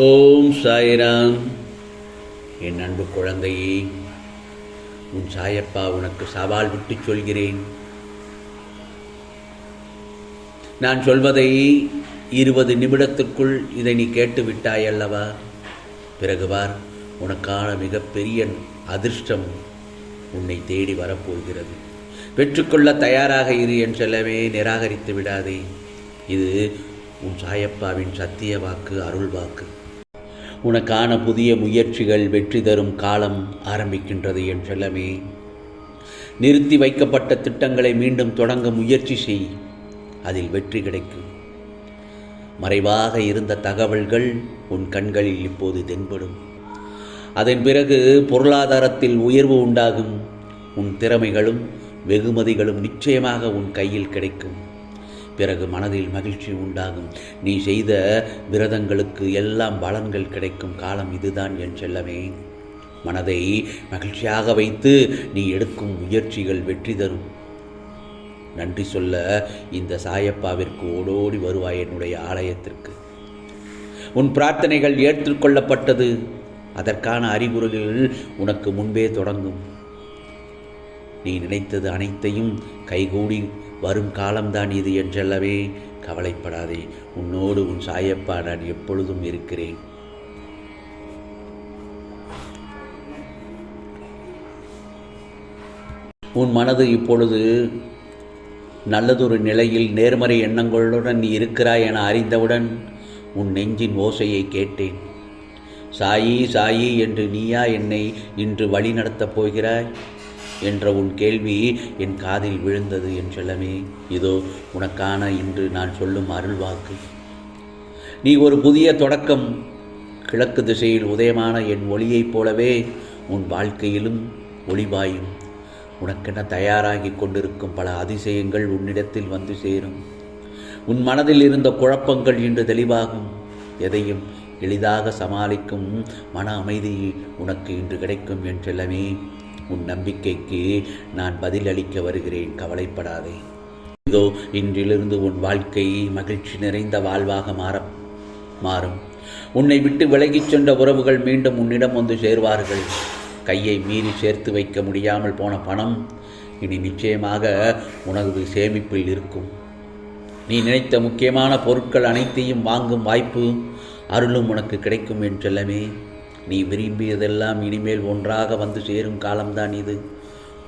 ஓம் சாய்ராம். என் அன்பு குழந்தையே உன் சாயப்பா உனக்கு சவால் விட்டு சொல்கிறேன். நான் சொல்வதை இருபது நிமிடத்திற்குள் இதை நீ கேட்டு விட்டாய் அல்லவா பிறகுவார் உனக்கான மிகப்பெரிய அதிர்ஷ்டம் உன்னை தேடி வரப்போகிறது. பெற்றுக்கொள்ள தயாராக இரு என் செல்லவே நிராகரித்து விடாதே. இது உன் சாயப்பாவின் சத்திய வாக்கு அருள் வாக்கு. உனக்கான புதிய முயற்சிகள் வெற்றி தரும் காலம் ஆரம்பிக்கின்றது என் செல்லமே. நிறுத்தி வைக்கப்பட்ட திட்டங்களை மீண்டும் தொடங்க முயற்சி செய். அதில் வெற்றி கிடைக்கும். மறைவாக இருந்த தகவல்கள் உன் கண்களில் இப்போது தென்படும். அதன் பிறகு பொருளாதாரத்தில் உயர்வு உண்டாகும். உன் திறமைகளும் வெகுமதிகளும் நிச்சயமாக உன் கையில் கிடைக்கும். பிறகு மனதில் மகிழ்ச்சி உண்டாகும். நீ செய்த விரதங்களுக்கு எல்லாம் பலன்கள் கிடைக்கும் காலம் இதுதான் என் செல்லமே. மனதை மகிழ்ச்சியாக வைத்து நீ எடுக்கும் முயற்சிகள் வெற்றி தரும். நன்றி சொல்ல இந்த சாயப்பாவிற்கு ஓடோடி வருவாய் என்னுடைய ஆலயத்திற்கு. உன் பிரார்த்தனைகள் ஏற்றுக்கொள்ளப்பட்டது அதற்கான அறிகுறிகள் உனக்கு முன்பே தொடங்கும். நீ நினைத்தது அனைத்தையும் கைகூடி வரும் காலம்தான் இது என்றல்லவே கவலைப்படாதே. உன்னோடு உன் சாயப்பா நான் எப்பொழுதும் இருக்கிறேன். உன் மனது இப்பொழுது நல்லதொரு நிலையில் நேர்மறை எண்ணங்களுடன் நீ இருக்கிறாய் என அறிந்தவுடன் உன் நெஞ்சின் ஓசையை கேட்டேன். சாயி சாயி என்று நீயா என்னை இன்று வழி நடத்தப் போகிறாய்? என்ற உன் கேள்வி என் காதில் விழுந்தது என் செல்லமே. இதோ உனக்கான இன்று நான் சொல்லும் அருள்வாக்கு நீ ஒரு புதிய தொடக்கம். கிழக்கு திசையில் உதயமான என் ஒளியைப் போலவே உன் வாழ்க்கையிலும் ஒளிவாயும். உனக்கென தயாராகி கொண்டிருக்கும் பல அதிசயங்கள் உன்னிடத்தில் வந்து சேரும். உன் மனதில் இருந்த குழப்பங்கள் இன்று தெளிவாகும். எதையும் எளிதாக சமாளிக்கும் மன அமைதி உனக்கு இன்று கிடைக்கும் என் செல்லமே. உன் நம்பிக்கைக்கு நான் பதிலளிக்க வருகிறேன். கவலைப்படாதே. இதோ இன்றிலிருந்து உன் வாழ்க்கை மகிழ்ச்சி நிறைந்த வாழ்வாக மாற மாறும். உன்னை விட்டு விலகிச் சென்ற உறவுகள் மீண்டும் உன்னிடம் வந்து சேர்வார்கள். கையை மீறி சேர்த்து வைக்க முடியாமல் போன பணம் இனி நிச்சயமாக உனது சேமிப்பில் இருக்கும். நீ நினைத்த முக்கியமான பொருட்கள் அனைத்தையும் வாங்கும் வாய்ப்பு அருளும் உனக்கு கிடைக்கும் என்றெல்லாமே நீ விரும்பியதெல்லாம் இனிமேல் ஒன்றாக வந்து சேரும் காலம்தான் இது.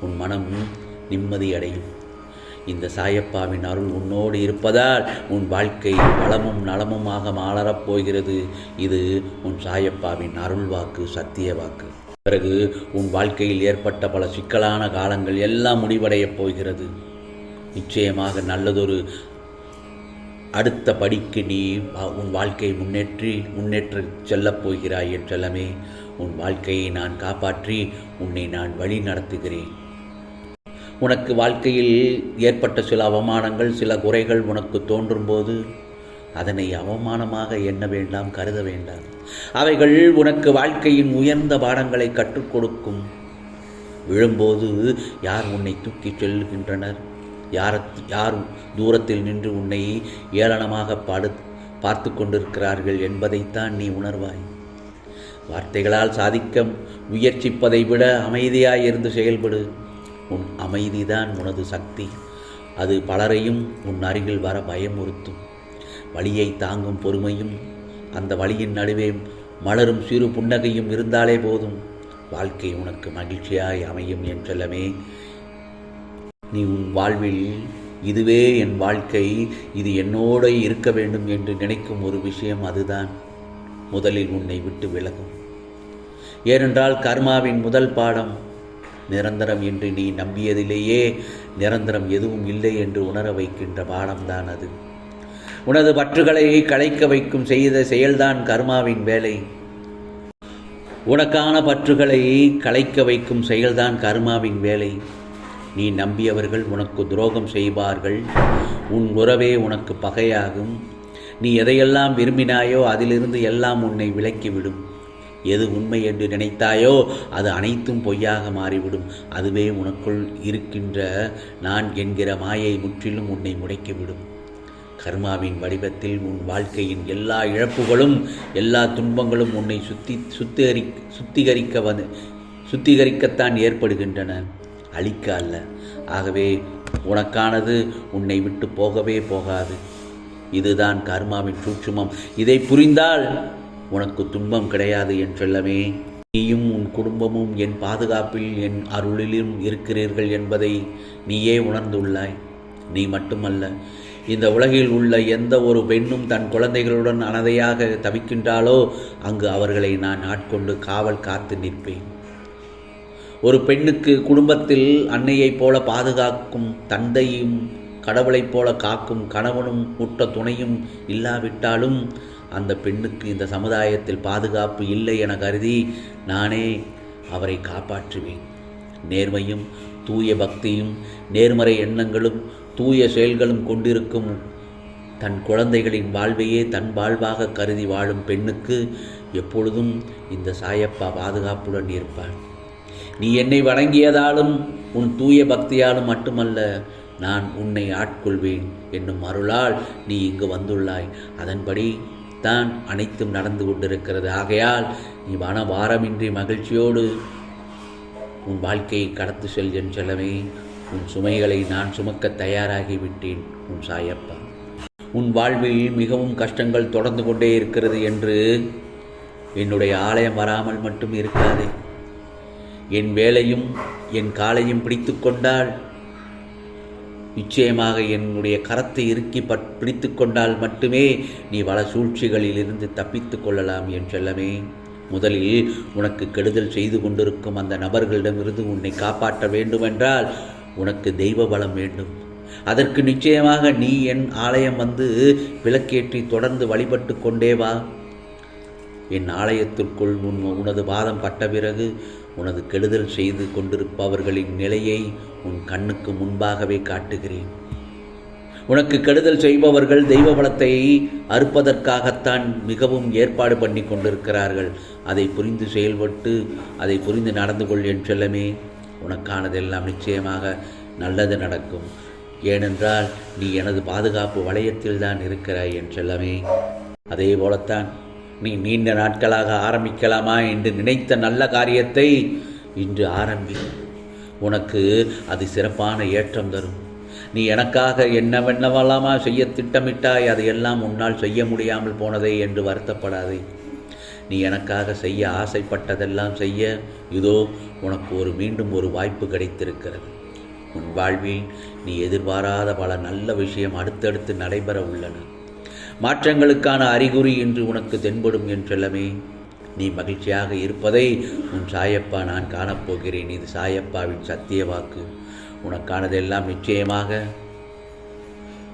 உன் மனம் நிம்மதி அடையும். இந்த சாயப்பாவின் அருள் உன்னோடு இருப்பதால் உன் வாழ்க்கை வளமும் நலமுமாக மாளரப் போகிறது. இது உன் சாயப்பாவின் அருள் வாக்கு சத்திய வாக்கு. பிறகு உன் வாழ்க்கையில் ஏற்பட்ட பல சிக்கலான காலங்கள் எல்லாம் முடிவடையப் போகிறது. நிச்சயமாக நல்லதொரு அடுத்த படிக்கு நீ உன் வாழ்க்கையை முன்னேற்றி முன்னேற்ற செல்லப் போகிறாய் என் செல்லமே. உன் வாழ்க்கையை நான் காப்பாற்றி உன்னை நான் வழி நடத்துகிறேன். உனக்கு வாழ்க்கையில் ஏற்பட்ட சில அவமானங்கள் சில குறைகள் உனக்கு தோன்றும்போது அதனை அவமானமாக எண்ண வேண்டாம் கருத வேண்டாம். அவைகள் உனக்கு வாழ்க்கையின் உயர்ந்த பாடங்களை கற்றுக் கொடுக்கும். விழும்போது யார் உன்னை தூக்கிச் செல்கின்றனர்? யார யார் தூரத்தில் நின்று உன்னை ஏளனமாக பாடு பார்த்து கொண்டிருக்கிறார்கள் என்பதைத்தான் நீ உணர்வாய். வார்த்தைகளால் சாதிக்க முயற்சிப்பதை விட அமைதியாய் இருந்து செயல்படு. உன் அமைதிதான் உனது சக்தி. அது பலரையும் உன் அருகில் வர பயமுறுத்தும். வழியை தாங்கும் பொறுமையும் அந்த வழியின் நடுவே மலரும் சிறு புன்னகையும் இருந்தாலே போதும். வாழ்க்கை உனக்கு மகிழ்ச்சியாய் அமையும் என்றெல்லாமே நீ உன் வாழ்வில் இதுவே என் வாழ்க்கை இது என்னோட இருக்க வேண்டும் என்று நினைக்கும் ஒரு விஷயம் அதுதான். முதலில் உன்னை விட்டு விலகும். ஏனென்றால் கர்மாவின் முதல் பாடம் நிரந்தரம் என்று நீ நம்பியதிலேயே நிரந்தரம் எதுவும் இல்லை என்று உணர வைக்கின்ற பாடம்தான் அது. உனது பற்றுகளை களைக்க வைக்கும் செய்த செயல்தான் கர்மாவின் வேலை. உனக்கான பற்றுகளை களைக்க வைக்கும் செயல்தான் கர்மாவின் வேலை. நீ நம்பியவர்கள் உனக்கு துரோகம் செய்வார்கள். உன் உறவே உனக்கு பகையாகும். நீ எதையெல்லாம் விரும்பினாயோ அதிலிருந்து எல்லாம் உன்னை விலக்கிவிடும். எது உண்மை என்று நினைத்தாயோ அது அனைத்தும் பொய்யாக மாறிவிடும். அதுவே உனக்குள் இருக்கின்ற நான் என்கிற மாயை முற்றிலும் உன்னை முடைக்கிவிடும். கர்மாவின் வடிவத்தில் உன் வாழ்க்கையின் எல்லா இழப்புகளும் எல்லா துன்பங்களும் உன்னை சுத்தி சுத்திகரி சுத்திகரிக்க வந்து சுத்திகரிக்கத்தான் ஏற்படுகின்றன. அழிக்க அல்ல ஆகவே உனக்கானது உன்னை விட்டு போகவே போகாது. இதுதான் கர்மாவின் சூட்சுமம். இதை புரிந்தால் உனக்கு துன்பம் கிடையாது என் செல்லமே. நீயும் உன் குடும்பமும் என் பாதுகாப்பில் என் அருளிலும் இருக்கிறீர்கள் என்பதை நீயே உணர்ந்துள்ளாய். நீ மட்டுமல்ல இந்த உலகில் உள்ள எந்த ஒரு பெண்ணும் தன் குழந்தைகளுடன் அனதையாக தவிக்கின்றாலோ அங்கு அவர்களை நான் ஆட்கொண்டு காவல் காத்து நிற்பேன். ஒரு பெண்ணுக்கு குடும்பத்தில் அன்னையைப் போல பாதுகாக்கும் தந்தையும் கடவுளைப் போல காக்கும் கணவனும் உற்ற துணையும் இல்லாவிட்டாலும் அந்த பெண்ணுக்கு இந்த சமுதாயத்தில் பாதுகாப்பு இல்லை என கருதி நானே அவரை காப்பாற்றுவேன். நேர்மையும் தூய பக்தியும் நேர்மறை எண்ணங்களும் தூய செயல்களும் கொண்டிருக்கும் தன் குழந்தைகளின் வாழ்வையே தன் வாழ்வாக கருதி வாழும் பெண்ணுக்கு எப்பொழுதும் இந்த சாயப்பா பாதுகாப்புடன் இருப்பான் நீ என்னை வணங்கியதாலும் உன் தூய பக்தியாலும் மட்டுமல்ல நான் உன்னை ஆட்கொள்வேன் என்னும் அருளால் நீ இங்கு வந்துள்ளாய். அதன்படி தான் அனைத்தும் நடந்து கொண்டிருக்கிறது. ஆகையால் நீ மன வாரமின்றி மகிழ்ச்சியோடு உன் வாழ்க்கையை கடத்து செல் என் செல்லவே உன் சுமைகளை நான் சுமக்க தயாராகிவிட்டேன் உன் சாயப்பா. உன் வாழ்வில் மிகவும் கஷ்டங்கள் தொடர்ந்து கொண்டே இருக்கிறது என்று என்னுடைய ஆலயம் வராமல் மட்டும் இருக்காதே. என் வேலையும் என் காலையும் பிடித்து கொண்டால் நிச்சயமாக என்னுடைய கரத்தை இறுக்கி பட் பிடித்து கொண்டால் மட்டுமே நீ வள சூழ்ச்சிகளிலிருந்து தப்பித்து கொள்ளலாம் என் செல்லமே. முதலில் உனக்கு கெடுதல் செய்து கொண்டிருக்கும் அந்த நபர்களிடமிருந்து உன்னை காப்பாற்ற வேண்டுமென்றால் உனக்கு தெய்வ பலம் வேண்டும். அதற்கு நிச்சயமாக நீ என் ஆலயம் வந்து விளக்கேற்றி தொடர்ந்து வழிபட்டு கொண்டே வா. என் ஆலயத்திற்குள் உன் உனது பாதம் பட்ட பிறகு உனது கெடுதல் செய்து கொண்டிருப்பவர்களின் நிலையை உன் கண்ணுக்கு முன்பாகவே காட்டுகிறேன். உனக்கு கெடுதல் செய்பவர்கள் தெய்வ பலத்தை அறுப்பதற்காகத்தான் மிகவும் ஏற்பாடு பண்ணி கொண்டிருக்கிறார்கள். அதை புரிந்து செயல்பட்டு அதை புரிந்து நடந்து கொள் என் செல்லமே. உனக்கானதெல்லாம் நிச்சயமாக நல்லது நடக்கும். ஏனென்றால் நீ எனது பாதுகாப்பு வளையத்தில் தான் இருக்கிறாய் என் செல்லமே. அதே போலத்தான் நீ நீண்ட நாட்களாக ஆரம்பிக்கலாமா என்று நினைத்த நல்ல காரியத்தை இன்று ஆரம்பி. உனக்கு அது சிறப்பான ஏற்றம் தரும். நீ எனக்காக என்னவென்னவெல்லாமா செய்ய திட்டமிட்டாய் அதையெல்லாம் உன்னால் செய்ய முடியாமல் போனதே என்று வருத்தப்படாதே. நீ எனக்காக செய்ய ஆசைப்பட்டதெல்லாம் செய்ய இதோ உனக்கு ஒரு மீண்டும் ஒரு வாய்ப்பு கிடைத்திருக்கிறது. உன் வாழ்வில் நீ எதிர்பாராத பல நல்ல விஷயம் அடுத்தடுத்து நடைபெற உள்ளன. மாற்றங்களுக்கான அறிகுறி இன்று உனக்கு தென்படும் என் செல்லமே நீ மகிழ்ச்சியாக இருப்பதை உன் சாயப்பா நான் காணப்போகிறேன். இது சாயப்பாவின் சத்திய வாக்கு. உனக்கானதெல்லாம் நிச்சயமாக.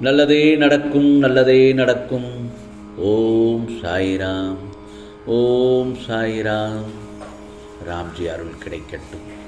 நல்லதே நடக்கும் நல்லதே நடக்கும். ஓம் சாய்ராம் ஓம் சாய்ராம். ராம்ஜி அருள் கிடைக்கட்டும்.